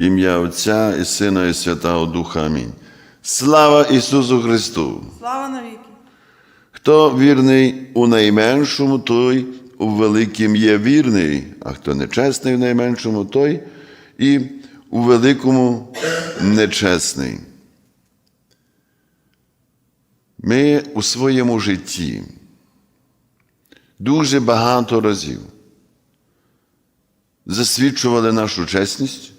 Ім'я Отця і Сина, і Святого Духа. Амінь. Слава Ісусу Христу! Слава навіки! Хто вірний у найменшому, той у великім є вірний, а хто нечесний в найменшому, той і у великому нечесний. Ми у своєму житті дуже багато разів засвідчували нашу чесність.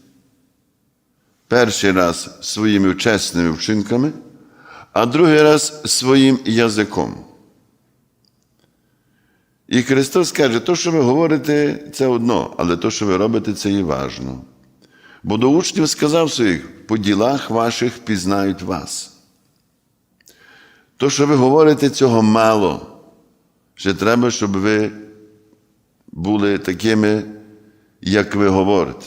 Перший раз своїми чесними вчинками, а другий раз своїм язиком. І Христос каже, то, що ви говорите, це одно, але то, що ви робите, це і важно. Бо до учнів сказав своїх, по ділах ваших пізнають вас. То, що ви говорите, цього мало. Ще треба, щоб ви були такими, як ви говорите.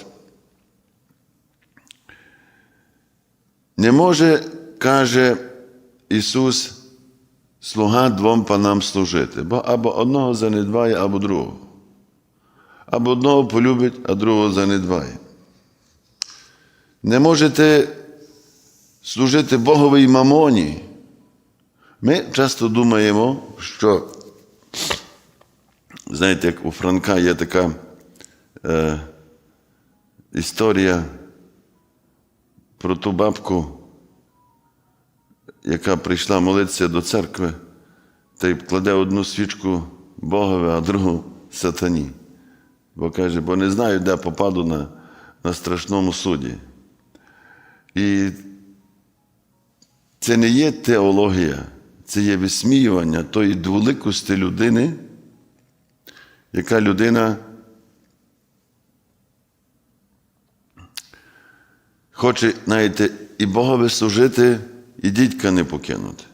Не може, каже Ісус, слуга двом панам служити, бо або одного занедбає, або другого. Або одного полюбить, а другого занедбає. Не можете служити Боговій мамоні. Ми часто думаємо, що, знаєте, як у Франка є така е, історія про ту бабку, яка прийшла молитися до церкви та й кладе одну свічку Богові, а другу сатані. Бо каже, бо не знаю, де попаду на, на страшному суді. І це не є теологія, це є висміювання тої дволикості людини, яка людина хоче, знаєте, і Богові служити, і дідька не покинути.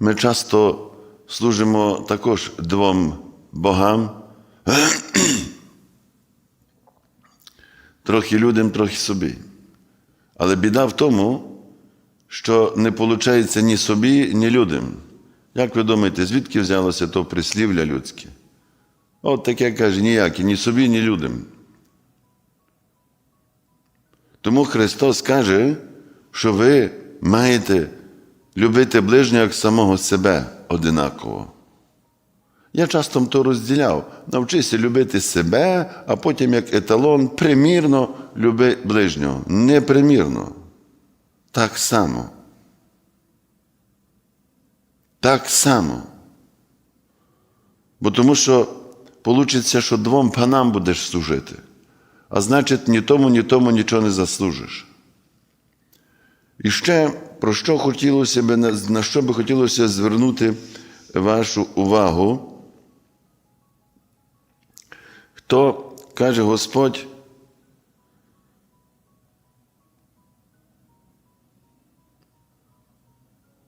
Ми часто служимо також двом богам, трохи людям, трохи собі. Але біда в тому, що не виходить ні собі, ні людям. Як ви думаєте, звідки взялося то прислів'я людське? От таке каже ніяке, ні собі, ні людям. Тому Христос каже, що ви маєте любити ближнього як самого себе одинаково. Я часто то розділяв. Навчися любити себе, а потім як еталон примірно люби ближнього. Непримірно. Так само. Так само. Бо тому що вийде, що двом панам будеш служити а значить, ні тому, ні тому нічого не заслужиш. І ще про що хотілося би, на що би хотілося звернути вашу увагу, хто каже Господь,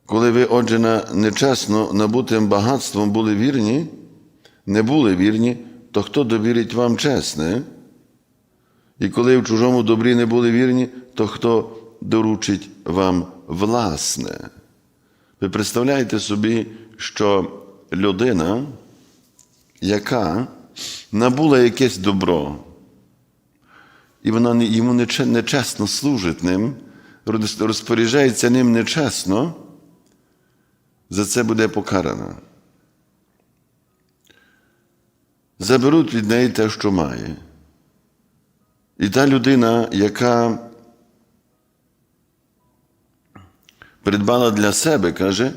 коли ви, отже, на нечесно набутим багатством були вірні, не були вірні, то хто довірить вам чесне? І коли в чужому добрі не були вірні, то хто доручить вам власне? Ви представляєте собі, що людина, яка набула якесь добро, і вона йому нечесно служить ним, розпоряджається ним нечесно, за це буде покарана. Заберуть від неї те, що має. І та людина, яка придбала для себе, каже,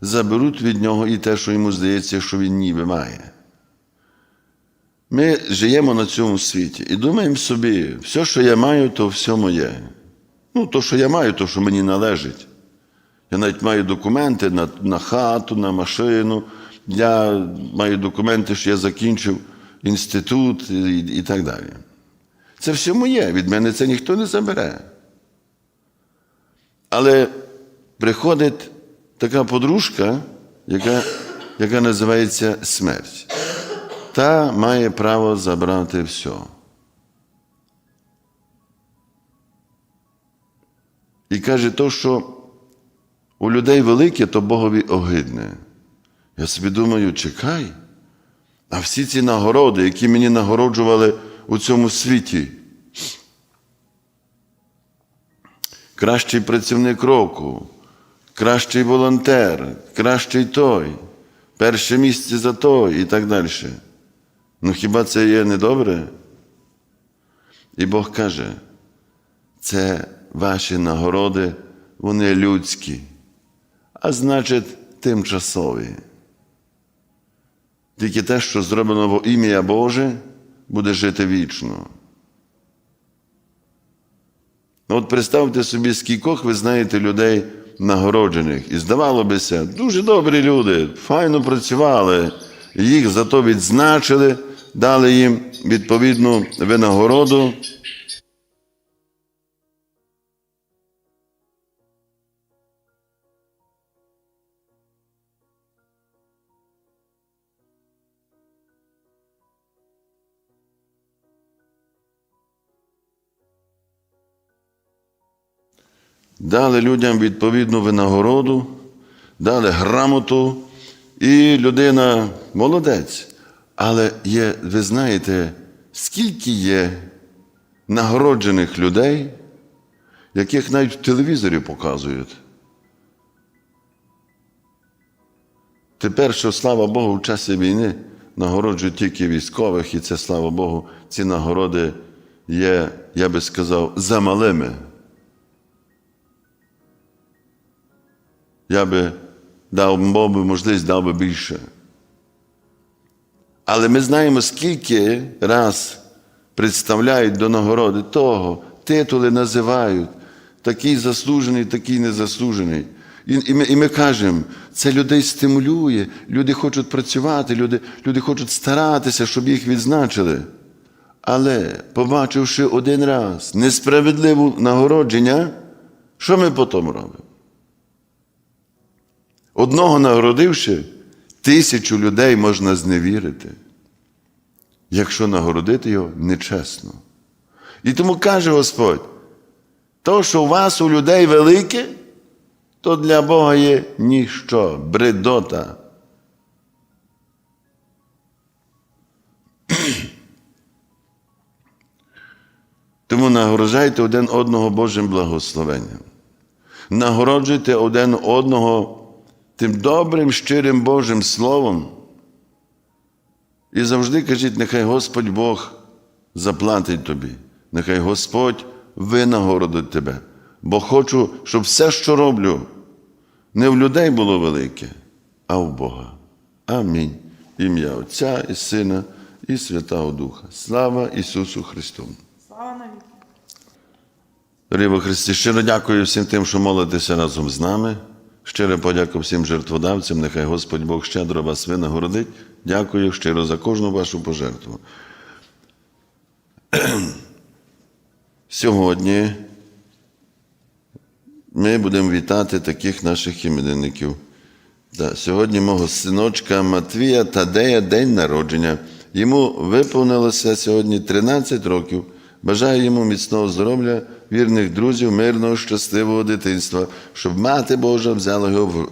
заберуть від нього і те, що йому здається, що він ніби має. Ми живемо на цьому світі і думаємо собі, все, що я маю, то все моє. Ну, то, що я маю, то, що мені належить. Я навіть маю документи на, на хату, на машину. Я маю документи, що я закінчив інститут і, і так далі. Це все моє, від мене це ніхто не забере. Але приходить така подружка, яка яка називається смерть. Та має право забрати все. І каже, то, що у людей велике, то Богові огидне. Я собі думаю, чекай, а всі ці нагороди, які мені нагороджували у цьому світі. кращий працівник року, кращий волонтер, кращий той, перше місце за той і так далі. Ну хіба це є недобре? І Бог каже, це ваші нагороди, вони людські, а значить, тимчасові. Тільки те, що зроблено во ім'я Боже, буде жити вічно. Ну, От представте собі, скількох ви знаєте людей нагороджених. І здавало бися, дуже добрі люди, файно працювали, їх зато відзначили, дали їм відповідну винагороду. Дали людям відповідну винагороду, дали грамоту, і людина молодець. Але є, ви знаєте, скільки є нагороджених людей, яких навіть в телевізорі показують. Тепер, що слава Богу, в часі війни нагороджують тільки військових, і це, слава Богу, ці нагороди є, я би сказав, замалими. Я би дав Бог би можливість дав би більше. Але ми знаємо, скільки раз представляють до нагороди того, титули називають, такий заслужений, такий незаслужений. І, і, ми, і ми кажемо, це людей стимулює, люди хочуть працювати, люди, люди хочуть старатися, щоб їх відзначили. Але, побачивши один раз несправедливе нагородження, що ми потім робимо? Одного нагородивши, тисячу людей можна зневірити, якщо нагородити його нечесно. І тому каже Господь: то, що у вас у людей велике, то для Бога є ніщо, бредота. Тому нагороджайте один одного Божим благословенням. Нагороджуйте один одного тим добрим, щирим Божим Словом. І завжди кажіть, нехай Господь Бог заплатить тобі, нехай Господь винагородить тебе. Бо хочу, щоб все, що роблю, не в людей було велике, а в Бога. Амінь. Ім'я Отця і Сина, і Святого Духа. Слава Ісусу Христу! Слава навіки. Дорогі Христі, щиро дякую всім тим, що молитеся разом з нами. Щиро подяку всім жертводавцям. Нехай Господь Бог щедро вас винагородить. Дякую щиро за кожну вашу пожертву. Сьогодні ми будемо вітати таких наших іменинників. Да, сьогодні мого синочка Матвія Тадея день народження. Йому виповнилося сьогодні 13 років. Бажаю йому міцного здоров'я, вірних друзів, мирного, щасливого дитинства, щоб мати Божа взяла його,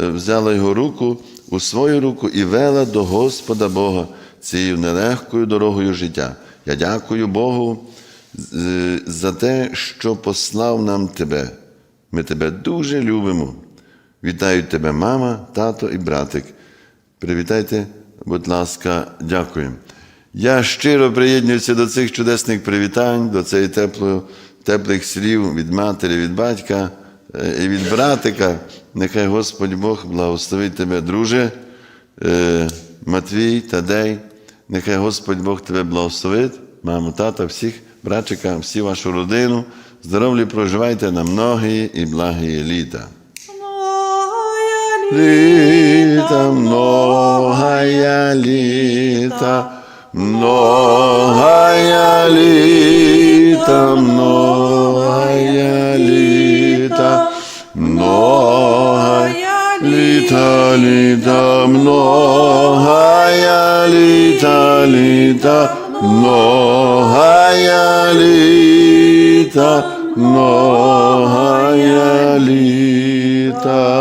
е, взяла його руку у свою руку і вела до Господа Бога цією нелегкою дорогою життя. Я дякую Богу за те, що послав нам тебе. Ми тебе дуже любимо. Вітають тебе мама, тато і братик. Привітайте, будь ласка, дякую. Я щиро приєднуюся до цих чудесних привітань, до цієї теплої, теплих слів від матері, від батька е, і від братика. Нехай Господь Бог благословить тебе, друже, е, Матвій, Тадей. Нехай Господь Бог тебе благословить, маму, тата, всіх, братчика, всю вашу родину. Здоровлі проживайте на многі і благі літа. Літа, многая літа, многая літа, многая літа, многая літа, літа, многая літа, літа, многая літа, многая літа.